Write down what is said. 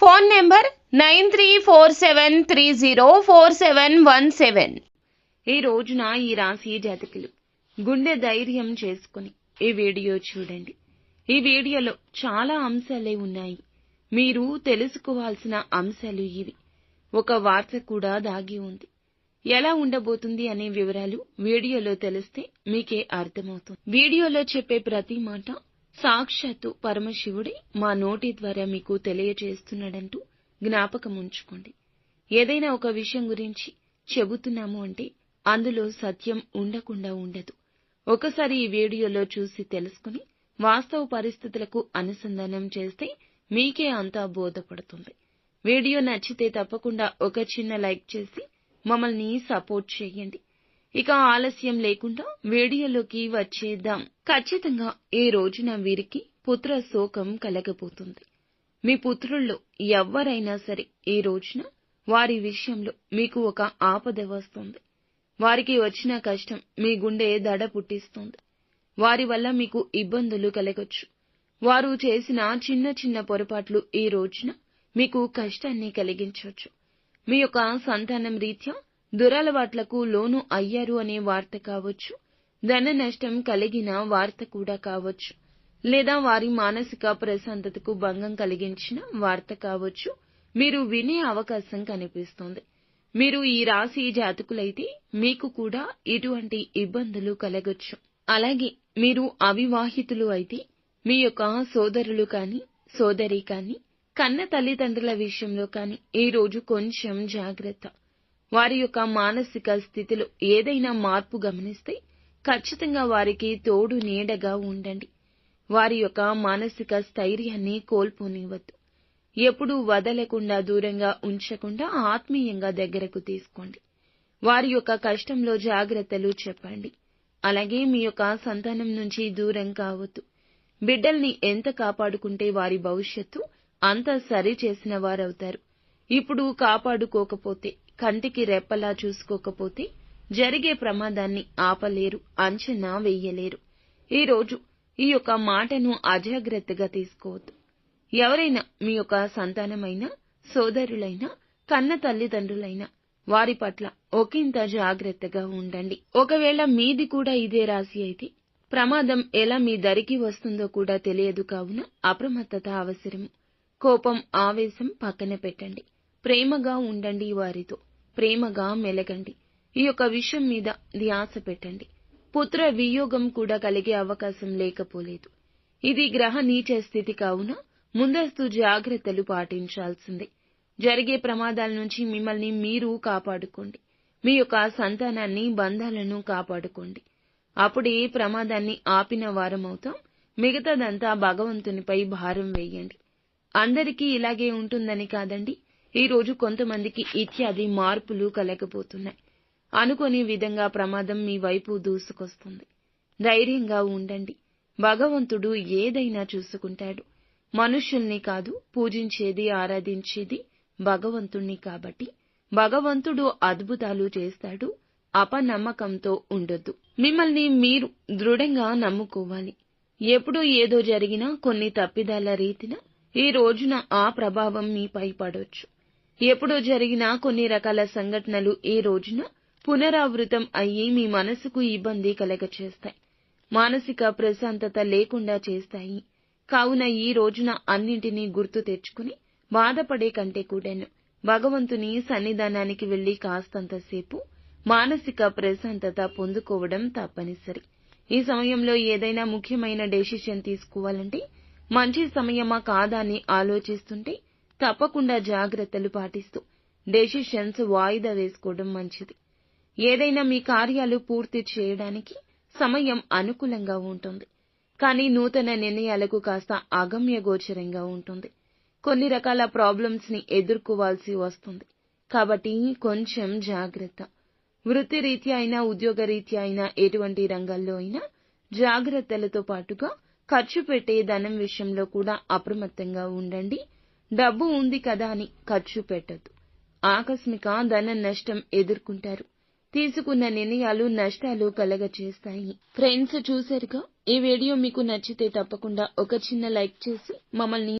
Phone number nine three four seven three zero four seven one seven. ఈ రోజున ఈ రాశి జాతకులు గుండె ధైర్యం చేసుకుని ఈ వీడియో చూడండి. ఈ వీడియోలో చాలా అంశాలే ఉన్నాయి. మీరు తెలుసుకోవాల్సిన అంశాలు ఇవి. ఒక వార్త కూడా దాగి ఉంది. ఎలా ఉండబోతుంది అనే వివరాలు వీడియోలో తెలిస్తే మీకే అర్థమవుతుంది. వీడియోలో చెప్పే ప్రతి మాట సాక్షాత్తు పరమశివుడే మా నోటి ద్వారా మీకు తెలియజేస్తున్నాడంటూ జ్ఞాపకం ఉంచుకోండి ఏదైనా ఒక విషయం గురించి చెబుతున్నాము అంటే అందులో సత్యం ఉండకుండా ఉండదు. ఒకసారి ఈ వీడియోలో చూసి తెలుసుకుని వాస్తవ పరిస్థితులకు అనుసంధానం చేస్తే మీకే అంతా బోధపడుతుంది. వీడియో నచ్చితే తప్పకుండా ఒక చిన్న లైక్ చేసి మమ్మల్ని సపోర్ట్ చేయండి. ఇక ఆలస్యం లేకుండా వీడియోలోకి వచ్చేద్దాం. ఖచ్చితంగా ఈ రోజున వీరికి పుత్ర శోకం కలగబోతుంది. మీ పుత్రుల్లో ఎవ్వరైనా సరే ఈ రోజున వారి విషయంలో మీకు ఒక ఆపద వస్తుంది. వారికి వచ్చిన కష్టం మీ గుండె దడ పుట్టిస్తుంది. వారి వల్ల మీకు ఇబ్బందులు కలగొచ్చు. వారు చేసిన చిన్న చిన్న పొరపాట్లు ఈ రోజున మీకు కష్టాన్ని కలిగించవచ్చు మీ యొక్క సంతానం రీత్యా దురలవాట్లకు లోను అయ్యారు అనే వార్త కావచ్చు. ధన నష్టం కలిగిన వార్త కూడా కావచ్చు. లేదా వారి మానసిక ప్రశాంతతకు భంగం కలిగించిన వార్త కావచ్చు. మీరు వినే అవకాశం కనిపిస్తోంది. మీరు ఈ రాశి జాతకులైతే మీకు కూడా ఇటువంటి ఇబ్బందులు కలగొచ్చు. అలాగే మీరు అవివాహితులు అయితే మీ యొక్క సోదరులు కాని సోదరి కాని కన్న తల్లిదండ్రుల విషయంలో కాని ఈ రోజు కొంచెం జాగ్రత్త. వారి యొక్క మానసిక స్థితిలో ఏదైనా మార్పు గమనిస్తే ఖచ్చితంగా వారికి తోడు నీడగా ఉండండి. వారి యొక్క మానసిక స్థైర్యాన్ని కోల్పోనివ్వద్దు. ఎప్పుడూ వదలకుండా దూరంగా ఉంచకుండా ఆత్మీయంగా దగ్గరకు తీసుకోండి. వారి యొక్క కష్టంలో జాగ్రత్తలు చెప్పండి. అలాగే మీ యొక్క సంతానం నుంచి దూరం కావద్దు. బిడ్డల్ని ఎంత కాపాడుకుంటే వారి భవిష్యత్తు అంత సరిచేసిన వారవుతారు. ఇప్పుడు కాపాడుకోకపోతే కంటికి రెప్పలా చూసుకోకపోతే జరిగే ప్రమాదాన్ని ఆపలేరు అంచనా వెయ్యలేరు ఈ రోజు ఈ యొక్క మాటను అజాగ్రత్తగా తీసుకోవద్దు. ఎవరైనా మీ యొక్క సంతానమైనా సోదరులైనా కన్న తల్లిదండ్రులైనా వారి పట్ల ఒకంత జాగ్రత్తగా ఉండండి. ఒకవేళ మీది కూడా ఇదే రాశి అయితే ప్రమాదం ఎలా మీ దరికి వస్తుందో కూడా తెలియదు కావున అప్రమత్తత అవసరం కోపం ఆవేశం పక్కన పెట్టండి. ప్రేమగా ఉండండి వారితో. ప్రేమగా మెలగండి. ఈ యొక్క విషయం మీద ధ్యాస పెట్టండి. పుత్ర వియోగం కూడా కలిగే అవకాశం లేకపోలేదు. ఇది గ్రహ నీచ స్థితి కావున ముందస్తు జాగ్రత్తలు పాటించాల్సిందే. జరిగే ప్రమాదాల నుంచి మిమ్మల్ని మీరు కాపాడుకోండి. మీ యొక్క సంతానాన్ని బంధాలను కాపాడుకోండి. అప్పుడే ప్రమాదాన్ని ఆపిన వారమవుతాం. మిగతాదంతా భగవంతునిపై భారం వేయండి. అందరికీ ఇలాగే ఉంటుందని కాదండి. ఈ రోజు కొంతమందికి ఇత్యాది మార్పులు కలగబోతున్నాయి. అనుకోని విధంగా ప్రమాదం మీ వైపు దూసుకొస్తుంది. ధైర్యంగా ఉండండి. భగవంతుడు ఏదైనా చూసుకుంటాడు. మనుషుల్ని కాదు పూజించేది ఆరాధించేది భగవంతుణ్ణి కాబట్టి భగవంతుడు అద్భుతాలు చేస్తాడు అపనమ్మకంతో ఉండొద్దు. మిమ్మల్ని మీరు దృఢంగా నమ్ముకోవాలి. ఎప్పుడు ఏదో జరిగినా కొన్ని తప్పిదాల రీతిన ఈ రోజున ఆ ప్రభావం మీపై పడొచ్చు. ఎప్పుడో జరిగిన కొన్ని రకాల సంఘటనలు ఈ రోజున పునరావృతం అయ్యి మీ మనసుకు ఇబ్బంది కలగచేస్తాయి మానసిక ప్రశాంతత లేకుండా చేస్తాయి. కావున ఈ రోజున అన్నింటినీ గుర్తు తెచ్చుకుని బాధపడే కంటే కూడాను భగవంతుని సన్నిధానానికి వెళ్ళి కాస్తంతసేపు మానసిక ప్రశాంతత పొందుకోవడం తప్పనిసరి. ఈ సమయంలో ఏదైనా ముఖ్యమైన డెసిషన్ తీసుకోవాలంటే మంచి సమయమా కాదా అని ఆలోచిస్తుంటే తప్పకుండా జాగ్రత్తలు పాటిస్తూ డెసిషన్స్ వాయిదా వేసుకోవడం మంచిది. ఏదైనా మీ కార్యాలు పూర్తి చేయడానికి సమయం అనుకూలంగా ఉంటుంది. కానీ నూతన నిర్ణయాలకు కాస్త అగమ్య గోచరంగా ఉంటుంది. కొన్ని రకాల ప్రాబ్లమ్స్ని ఎదుర్కోవాల్సి వస్తుంది. కాబట్టి కొంచెం జాగ్రత్త. వృత్తిరీత్యా అయినా ఉద్యోగరీత్యా అయినా ఎటువంటి రంగాల్లో అయినా జాగ్రత్తలతో పాటుగా ఖర్చు పెట్టే ధనం విషయంలో కూడా అప్రమత్తంగా ఉండండి. డబ్బు ఉంది కదా అని ఖర్చు పెట్టద్దు. ఆకస్మిక ధన నష్టం ఎదుర్కొంటారు. తీసుకున్న నిర్ణయాలు నష్టాలు కలగచేస్తాయి. ఫ్రెండ్స్ చూశారుగా? ఈ వీడియో మీకు నచ్చితే తప్పకుండా ఒక చిన్న లైక్ చేసి మమ్మల్ని